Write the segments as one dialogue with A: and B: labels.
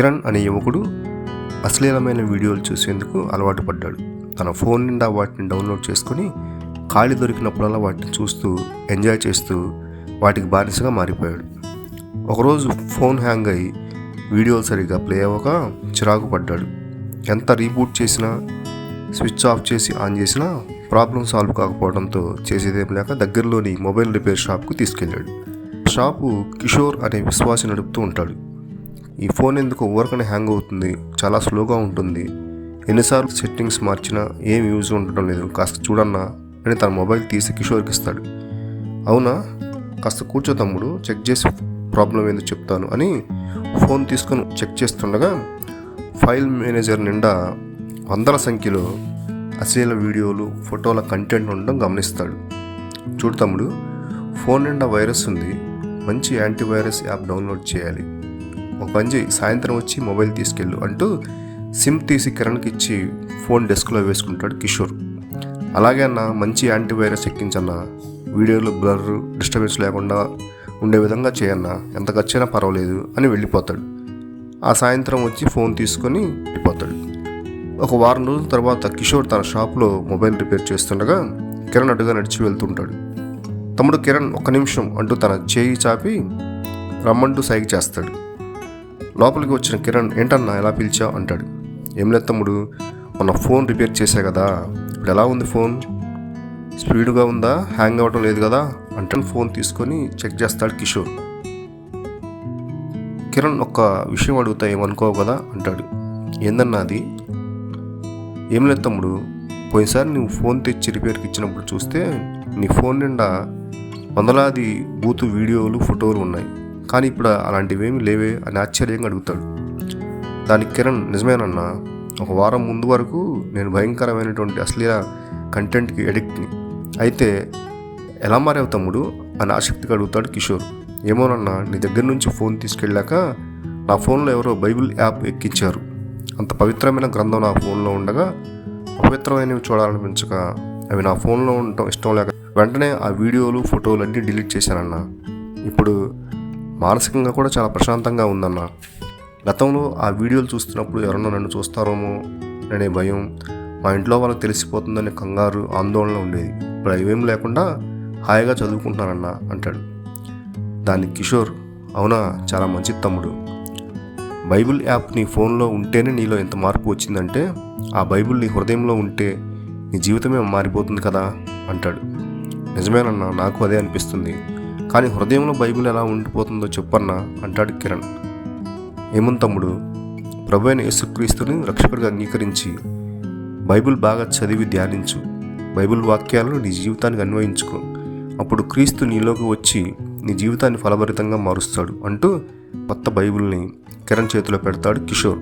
A: కిరణ్ అనే యువకుడు అశ్లీలమైన వీడియోలు చూసేందుకు అలవాటు పడ్డాడు. తన ఫోన్ నిండా వాటిని డౌన్లోడ్ చేసుకొని ఖాళీ దొరికినప్పుడల్లా వాటిని చూస్తూ ఎంజాయ్ చేస్తూ వాటికి బానిసగా మారిపోయాడు. ఒకరోజు ఫోన్ హ్యాంగ్ అయి వీడియోలు సరిగ్గా ప్లే అవ్వక చిరాకు పడ్డాడు. ఎంత రీబూట్ చేసినా స్విచ్ ఆఫ్ చేసి ఆన్ చేసినా ప్రాబ్లం సాల్వ్ కాకపోవడంతో చేసేదేం లేక దగ్గరలోని మొబైల్ రిపేర్ షాప్కు తీసుకెళ్ళాడు. షాపు కిషోర్ అనే విశ్వాసి నడుపుతూ ఉంటాడు. ఈ ఫోన్ ఎందుకు ఊరకనే హ్యాంగ్ అవుతుంది? చాలా స్లోగా ఉంటుంది. ఎన్నిసార్లు సెట్టింగ్స్ మార్చినా ఏం యూజ్ ఉండటం లేదు. కాస్త చూడన్నా అని తన మొబైల్ తీసి కిషోర్కి ఇస్తాడు. అవునా? కాస్త కూర్చో తమ్ముడు చెక్ చేసి ప్రాబ్లం ఏందో చెప్తాను అని ఫోన్ తీసుకొని చెక్ చేస్తుండగా ఫైల్ మేనేజర్ నిండా వందల సంఖ్యలో అశ్లీల వీడియోలు ఫోటోల కంటెంట్ ఉండడం గమనిస్తాడు. చూడు తమ్ముడు ఫోన్ నిండా వైరస్ ఉంది. మంచి యాంటీవైరస్ యాప్ డౌన్లోడ్ చేయాలి. ఒక పని చేయి సాయంత్రం వచ్చి మొబైల్ తీసుకెళ్ళు అంటూ సిమ్ తీసి కిరణ్కి ఇచ్చి ఫోన్ డెస్క్లో వేసుకుంటాడు కిషోర్. అలాగే అన్న మంచి యాంటీవైరస్ ఎక్కించన్న వీడియోలు బ్లర్ డిస్టర్బెన్స్ లేకుండా ఉండే విధంగా చేయన్న ఎంత ఖర్చైనా పర్వాలేదు అని వెళ్ళిపోతాడు. ఆ సాయంత్రం వచ్చి ఫోన్ తీసుకొని వెళ్ళిపోతాడు. ఒక వారం రోజుల తర్వాత కిషోర్ తన షాప్లో మొబైల్ రిపేర్ చేస్తుండగా కిరణ్ అటుగా నడిచి వెళ్తుంటాడు. తమ్ముడు కిరణ్ ఒక నిమిషం అంటూ తన చేయి చాపి రమ్మంటూ సైకి చేస్తాడు. లోపలికి వచ్చిన కిరణ్ ఏంటన్నా ఎలా పిలిచావు? అంటాడు. ఏం లేదు తమ్ముడు మొన్న ఫోన్ రిపేర్ చేశా కదా ఇప్పుడు ఎలా ఉంది ఫోన్? స్పీడ్గా ఉందా? హ్యాంగ్ అవ్వడం లేదు కదా? అంటే ఫోన్ తీసుకొని చెక్ చేస్తాడు కిషోర్. కిరణ్ ఒక్క విషయం అడుగుతా ఏమనుకోవు కదా? అంటాడు. ఏందన్నా అది? ఏం లేదు తమ్ముడు పోయినసారి నువ్వు ఫోన్ తెచ్చి రిపేర్కి ఇచ్చినప్పుడు చూస్తే నీ ఫోన్ నిండా వందలాది బూతు వీడియోలు ఫోటోలు ఉన్నాయి. కానీ ఇప్పుడు అలాంటివేమీ లేవే అని ఆశ్చర్యంగా అడుగుతాడు. దానికి కిరణ్ నిజమేనన్నా ఒక వారం ముందు వరకు నేను భయంకరమైనటువంటి అశ్లీల కంటెంట్కి ఎడిక్ట్ని అయితే ఎలా మారావు తమ్ముడు? అని ఆసక్తిగా అడుగుతాడు కిషోర్. ఏమోనన్నా నీ దగ్గర నుంచి ఫోన్ తీసుకెళ్ళాక నా ఫోన్లో ఎవరో బైబిల్ యాప్ ఎక్కించారు. అంత పవిత్రమైన గ్రంథం నా ఫోన్లో ఉండగా అపవిత్రమైనవి చూడాలనిపించక అవి నా ఫోన్లో ఉండటం ఇష్టం లేక వెంటనే ఆ వీడియోలు ఫోటోలు అన్నీ డిలీట్ చేశానన్నా. ఇప్పుడు మానసికంగా కూడా చాలా ప్రశాంతంగా ఉందన్న. గతంలో ఆ వీడియోలు చూస్తున్నప్పుడు ఎవరన్నా నన్ను చూస్తారేమో అనే భయం మా ఇంట్లో వాళ్ళకి తెలిసిపోతుందనే కంగారు ఆందోళన ఉండేది. ఇప్పుడు అవేం లేకుండా హాయిగా చదువుకుంటున్నానన్న అంటాడు. దానికి కిషోర్ అవునా? చాలా మంచి తమ్ముడు. బైబిల్ యాప్ నీ ఫోన్లో ఉంటేనే నీలో ఎంత మార్పు వచ్చిందంటే ఆ బైబిల్ నీ హృదయంలో ఉంటే నీ జీవితమే మారిపోతుంది కదా అంటాడు. నిజమేనన్నా నాకు అదే అనిపిస్తుంది. కానీ హృదయంలో బైబిల్ ఎలా ఉండిపోతుందో చెప్పన్నా అంటాడు కిరణ్. ఏముంది తమ్ముడు ప్రభు అయిన యేసుక్రీస్తుని రక్షకుడిగా అంగీకరించి బైబిల్ బాగా చదివి ధ్యానించు. బైబిల్ వాక్యాలను నీ జీవితానికి అన్వయించుకో. అప్పుడు క్రీస్తు నీలోకి వచ్చి నీ జీవితాన్ని ఫలభరితంగా మారుస్తాడు అంటూ కొత్త బైబిల్ని కిరణ్ చేతిలో పెడతాడు కిషోర్.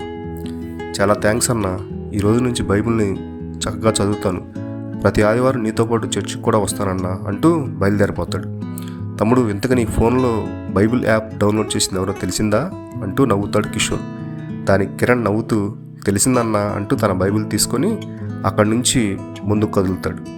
A: చాలా థ్యాంక్స్ అన్న ఈ రోజు నుంచి బైబిల్ని చక్కగా చదువుతాను. ప్రతి ఆదివారం నీతో పాటు చర్చికి కూడా వస్తానన్నా అంటూ బయలుదేరిపోతాడు. తమ్ముడు ఇంతకని ఫోన్లో బైబిల్ యాప్ డౌన్లోడ్ చేసింది ఎవరో తెలిసిందా? అంటూ నవ్వుతాడు కిషోర్. దానికి కిరణ్ నవ్వుతూ తెలిసిందన్నా అంటూ తన బైబిల్ తీసుకొని అక్కడి నుంచి ముందుకు కదులుతాడు.